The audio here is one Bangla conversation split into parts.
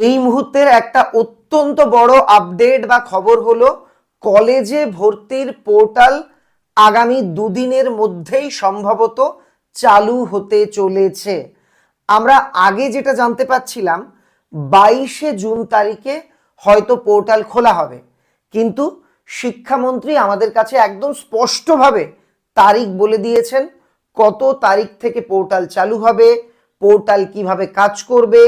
এই মুহূর্তের একটা অত্যন্ত বড় আপডেট বা খবর হলো, কলেজে ভর্তির পোর্টাল আগামী দুদিনের মধ্যেই সম্ভবত চালু হতে চলেছে। আমরা আগে যেটা জানতে পাচ্ছিলাম বাইশে জুন তারিখে হয়তো পোর্টাল খোলা হবে। কিন্তু শিক্ষামন্ত্রী আমাদের কাছে একদম স্পষ্টভাবে তারিখ বলে দিয়েছেন, কত তারিখ থেকে পোর্টাল চালু হবে পোর্টাল কীভাবে কাজ করবে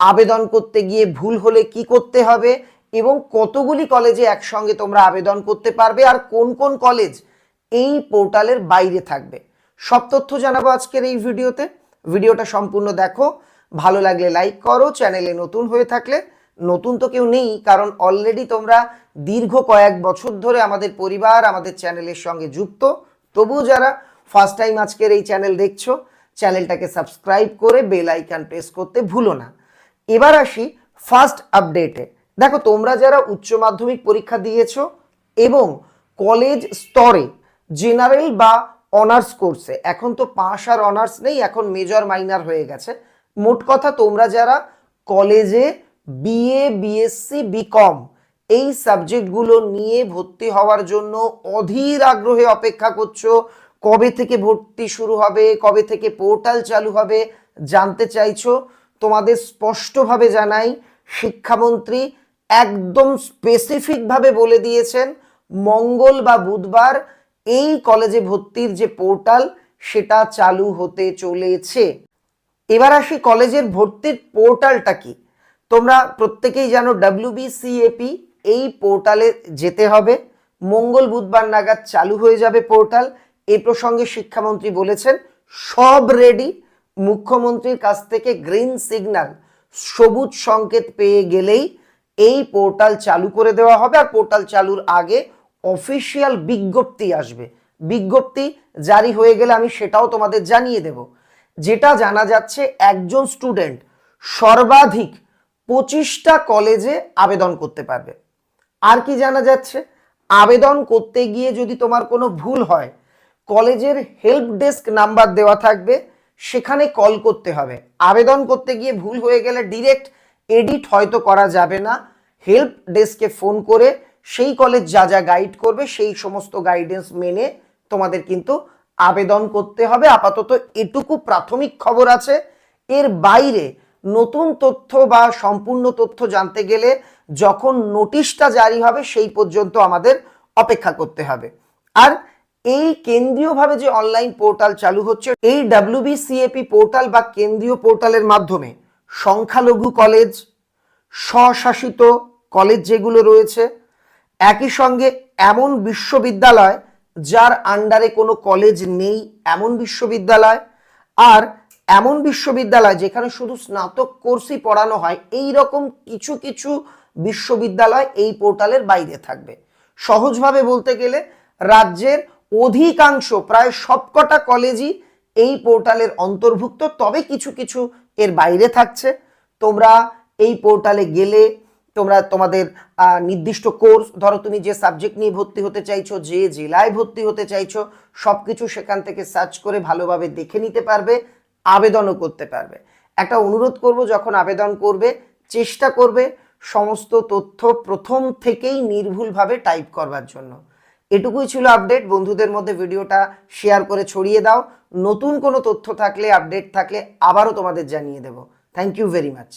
আবেদন করতে গিয়ে ভুল হলে কি করতে হবে এবং কতগুলি কলেজে একসঙ্গে তোমরা আবেদন করতে পারবে আর কোন কোন কলেজ এই পোর্টালের বাইরে থাকবে। সব তথ্য জানাব আজকের এই ভিডিওতে। ভিডিওটা সম্পূর্ণ দেখো। ভালো লাগলে লাইক করো, চ্যানেলে নতুন হয়ে থাকলে, নতুন তো কেউ নেই, কারণ অলরেডি তোমরা দীর্ঘ কয়েক বছর ধরে আমাদের পরিবার, আমাদের চ্যানেলের সঙ্গে যুক্ত। তবুও যারা ফার্স্ট টাইম আজকের এই চ্যানেল দেখছ, চ্যানেলটাকে সাবস্ক্রাইব করে বেল আইকন প্রেস করতে ভুলো না। এবার আসি ফার্স্ট আপডেটে দেখো, তোমরা যারা উচ্চ মাধ্যমিক পরীক্ষা দিয়েছ এবং কলেজ স্তরে জেনারেল বা অনার্স কোর্সে এখন তো পাস আর অনার্স নেই, এখন মেজর মাইনার হয়ে গেছে। মোট কথা, তোমরা যারা কলেজে বিএ বিএসসি বিকম এই সাবজেক্টগুলো নিয়ে ভর্তি হওয়ার জন্য অধীর আগ্রহে অপেক্ষা করছ, কবে থেকে ভর্তি শুরু হবে, কবে থেকে পোর্টাল চালু হবে, জানতে চাইছো তোমাদের স্পষ্টভাবে জানাই, শিক্ষামন্ত্রী একদম স্পেসিফিকভাবে বলে দিয়েছেন, মঙ্গল বা বুধবার এই কলেজে ভর্তির যে পোর্টাল, সেটা চালু হতে চলেছে। এবার আসি কলেজের ভর্তির পোর্টালটা কি? তোমরা প্রত্যেকেই জানো ডাব্লিউবিসিএপি এই পোর্টালে যেতে হবে। মঙ্গল বুধবার নাগাদ চালু হয়ে যাবে পোর্টাল। এ প্রসঙ্গে শিক্ষামন্ত্রী বলেছেন, সব রেডি মুখ্যমন্ত্রীর কাছ থেকে গ্রিন সিগন্যাল, সবুজ সংকেত পেয়ে গেলেই এই পোর্টাল চালু করে দেওয়া হবে। আর পোর্টাল চালুর আগে অফিসিয়াল বিজ্ঞপ্তি আসবে। বিজ্ঞপ্তি জারি হয়ে গেলে আমি সেটাও তোমাদের জানিয়ে দেব। যেটা জানা যাচ্ছে, একজন স্টুডেন্ট সর্বাধিক পঁচিশটা কলেজে আবেদন করতে পারবে। আর কি জানা যাচ্ছে? আবেদন করতে গিয়ে যদি তোমার কোনো ভুল হয়, কলেজের হেল্প ডেস্ক নাম্বার দেওয়া থাকবে। সেখানে কল করতে হবে। আবেদন করতে গিয়ে ভুল হয়ে গেলে ডিরেক্ট এডিট হয়তো করা যাবে না। হেল্প ডেস্কে ফোন করে সেই কলেজ যা যা গাইড করবে, সেই সমস্ত গাইডেন্স মেনে তোমাদের কিন্তু আবেদন করতে হবে। আপাতত এটুকু প্রাথমিক খবর আছে। এর বাইরে নতুন তথ্য বা সম্পূর্ণ তথ্য জানতে গেলে যখন নোটিশটা জারি হবে, সেই পর্যন্ত আমাদের অপেক্ষা করতে হবে। আর এই কেন্দ্রীয়ভাবে যে অনলাইন পোর্টাল চালু হচ্ছে, এই ডাব্লিউবিসিএপি পোর্টাল বা কেন্দ্রীয় পোর্টালের মাধ্যমে সংখ্যালঘু কলেজ স্বশাসিত কলেজ যেগুলো রয়েছে, একই সঙ্গে এমন বিশ্ববিদ্যালয় যার আন্ডারে কোনো কলেজ নেই, এমন বিশ্ববিদ্যালয়, আর এমন বিশ্ববিদ্যালয় যেখানে শুধু স্নাতক কোর্সই পড়ানো হয় এই রকম কিছু কিছু বিশ্ববিদ্যালয় এই পোর্টালের বাইরে থাকবে। সহজভাবে বলতে গেলে রাজ্যের অধিকাংশ, প্রায় সবকটা কলেজই এই পোর্টালের অন্তর্ভুক্ত। তবে কিছু কিছু এর বাইরে থাকছে। তোমরা এই পোর্টালে গেলে, তোমরা তোমাদের নির্দিষ্ট কোর্স ধরো তুমি যে সাবজেক্ট নিয়ে ভর্তি হতে চাইছো, যে জেলায় ভর্তি হতে চাইছো সব কিছু সেখান থেকে সার্চ করে ভালোভাবে দেখে নিতে পারবে, আবেদনও করতে পারবে। একটা অনুরোধ করব, যখন আবেদন করবে, চেষ্টা করবে সমস্ত তথ্য প্রথম থেকেই নির্ভুলভাবে টাইপ করবার জন্য। এটুকুই ছিল আপডেট বন্ধুদের মধ্যে ভিডিওটা শেয়ার করে ছড়িয়ে দাও। নতুন কোনো তথ্য থাকলে আপডেট থাকলে আবারও তোমাদের জানিয়ে দেব। Thank you very much